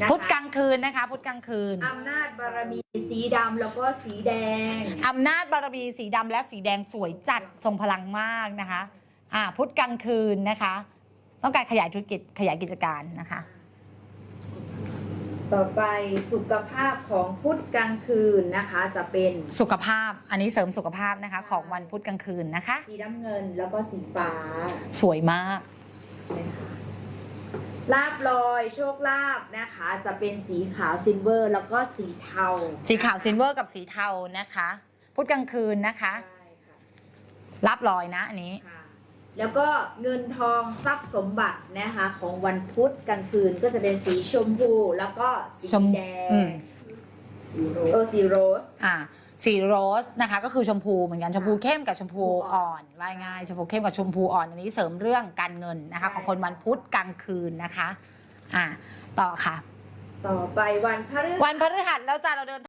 นะคะพุธกลางคืนนะคะ พุธกลางคืนอำนาจบารมีสีดำแล้วก็สีแดง อำนาจบารมีสีดำและสีแดงสวยจัดทรงพลังมากนะคะอ่าพุธกลางคืนนะคะ ต้องการขยายธุรกิจขยายกิจการนะคะ ต่อไปสุขภาพของพุธกลางคืนนะคะจะเป็นสุขภาพอันนี้เสริมสุขภาพนะคะ ของวันพุธกลางคืนนะคะ สีน้ำเงินแล้วก็สีฟ้า สวยมากนะคะ ลาบลอยโชคลาภนะคะ จะเป็นสีขาวซิลเวอร์ แล้วก็สีเทาสีขาวซิลเวอร์กับสีเทานะคะ พุธกลางคืนนะคะใช่ค่ะรับรอยนะอันนี้ ค่ะ แล้วก็เงินทองทรัพย์สมบัตินะคะ ของวันพุธกลางคืนก็จะเป็นสีชมพูแล้วก็สีชมแดงอืมสีโรส เออสีโรส อ่าสีโรสนะคะก็คือชมพูเหมือนกันชมพูเข้มกับชมพูอ่อนว่าง่ายชมพูเข้มกับชมพูอ่อนอันนี้เสริมเรื่องการเงินนะคะ ของคนวันพุธกลางคืนนะคะ อ่า ต่อค่ะ ต่อไปวันพฤหัส วันพฤหัสแล้วจ้าเราเดิน